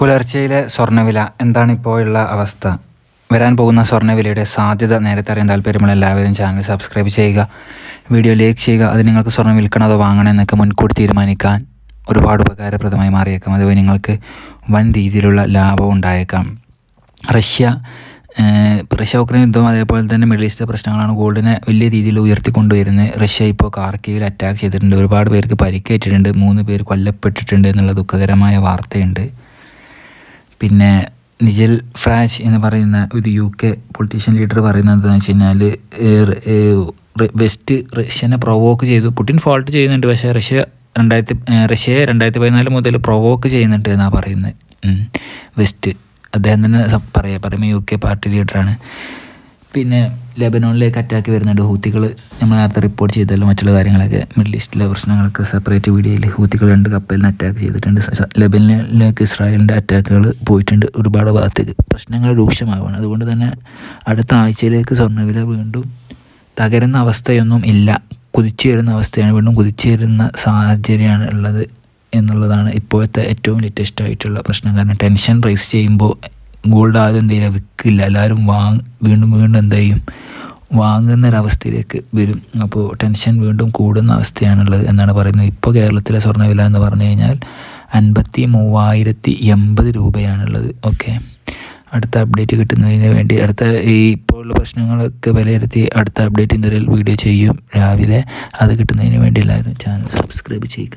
പുലർച്ചെയിലെ സ്വർണവില എന്താണ് ഇപ്പോഴുള്ള അവസ്ഥ? വരാൻ പോകുന്ന സ്വർണവിലയുടെ സാധ്യത നേരത്തെ അറിയാൻ താല്പര്യമുള്ള എല്ലാവരും ചാനൽ സബ്സ്ക്രൈബ് ചെയ്യുക. വീഡിയോ ലൈക്ക് ചെയ്യുക. അത് നിങ്ങൾക്ക് സ്വർണം വിൽക്കണം അതോ വാങ്ങണം എന്നൊക്കെ മുൻകൂട്ടി തീരുമാനിക്കാൻ ഒരുപാട് ഉപകാരപ്രദമായി മാറിയേക്കാം. അതുവഴി നിങ്ങൾക്ക് വൻ രീതിയിലുള്ള ലാഭം ഉണ്ടായേക്കാം. റഷ്യ റഷ്യ ഉക്രൈൻ യുദ്ധം അതേപോലെ തന്നെ മിഡിൽ ഈസ്റ്റ് പ്രശ്നങ്ങളാണ് ഗോൾഡിനെ വലിയ രീതിയിൽ ഉയർത്തിക്കൊണ്ടുവരുന്നത്. റഷ്യ ഇപ്പോൾ കാർക്കിയിൽ അറ്റാക്ക് ചെയ്തിട്ടുണ്ട്. ഒരുപാട് പേർക്ക് പരിക്കേറ്റിട്ടുണ്ട്. മൂന്ന് പേർ കൊല്ലപ്പെട്ടിട്ടുണ്ട് എന്നുള്ള ദുഃഖകരമായ വാർത്തയുണ്ട്. പിന്നെ നിജൽ ഫ്രാഷ് എന്ന് പറയുന്ന ഒരു യു കെ പൊളിറ്റീഷ്യൻ ലീഡർ പറയുന്നത് എന്താണെന്ന് വെച്ച് കഴിഞ്ഞാൽ വെസ്റ്റ് റഷ്യനെ പ്രൊവോക്ക് ചെയ്തു. പുട്ടിൻ ഫോൾട്ട് ചെയ്യുന്നുണ്ട്. പക്ഷേ റഷ്യ രണ്ടായിരത്തി റഷ്യയെ രണ്ടായിരത്തി പതിനാല് മുതൽ പ്രൊവോക്ക് ചെയ്യുന്നുണ്ട് എന്നാണ് പറയുന്നത്. വെസ്റ്റ് അദ്ദേഹം തന്നെ പറയുക പറയാ പറയുമ്പോൾ യു കെ പാർട്ടി ലീഡറാണ് പിന്നെ ലെബനോണിലേക്ക് അറ്റാക്ക് വരുന്നുണ്ട്. ഹൂത്തികൾ നമ്മൾ നേരത്തെ റിപ്പോർട്ട് ചെയ്തല്ലോ മറ്റുള്ള കാര്യങ്ങളൊക്കെ. മിഡിൽ ഈസ്റ്റിലെ പ്രശ്നങ്ങളൊക്കെ സെപ്പറേറ്റ് വീഡിയോയിൽ ഹൂത്തികൾ രണ്ട് കപ്പലിന് അറ്റാക്ക് ചെയ്തിട്ടുണ്ട്. ലെബനിലേക്ക് ഇസ്രായേലിന്റെ അറ്റാക്കുകൾ പോയിട്ടുണ്ട് ഒരുപാട് ഭാഗത്തേക്ക്. പ്രശ്നങ്ങൾ രൂക്ഷമാവുകയാണ്. അതുകൊണ്ട് തന്നെ അടുത്ത ആഴ്ചയിലേക്ക് സ്വർണവില വീണ്ടും തകരുന്ന അവസ്ഥയൊന്നും ഇല്ല. കുതിച്ചു വരുന്ന അവസ്ഥയാണ് വീണ്ടും കുതിച്ചു വരുന്ന സാഹചര്യമാണ് ഉള്ളത് എന്നുള്ളതാണ് ഇപ്പോഴത്തെ ഏറ്റവും ലേറ്റസ്റ്റ് ആയിട്ടുള്ള പ്രശ്നം. കാരണം ടെൻഷൻ റൈസ് ചെയ്യുമ്പോൾ ഗോൾഡ് ആദ്യം എന്ത് ചെയ്യില്ല വിൽക്കില്ല എല്ലാവരും വാങ് വീണ്ടും വീണ്ടും എന്ത് ചെയ്യും? വാങ്ങുന്ന ഒരവസ്ഥയിലേക്ക് വരും. അപ്പോൾ ടെൻഷൻ വീണ്ടും കൂടുന്ന അവസ്ഥയാണുള്ളത് എന്നാണ് പറയുന്നത്. ഇപ്പോൾ കേരളത്തിലെ സ്വർണവില എന്ന് പറഞ്ഞു കഴിഞ്ഞാൽ അൻപത്തി മൂവായിരത്തി എൺപത് രൂപയാണുള്ളത്. ഓക്കെ അടുത്ത അപ്ഡേറ്റ് കിട്ടുന്നതിന് വേണ്ടി അടുത്ത ഈ ഇപ്പോൾ ഉള്ള പ്രശ്നങ്ങളൊക്കെ വിലയിരുത്തി അടുത്ത അപ്ഡേറ്റ് എന്തെങ്കിലും വീഡിയോ ചെയ്യും. രാവിലെ അത് കിട്ടുന്നതിന് വേണ്ടി എല്ലാവരും ചാനൽ സബ്സ്ക്രൈബ് ചെയ്യുക.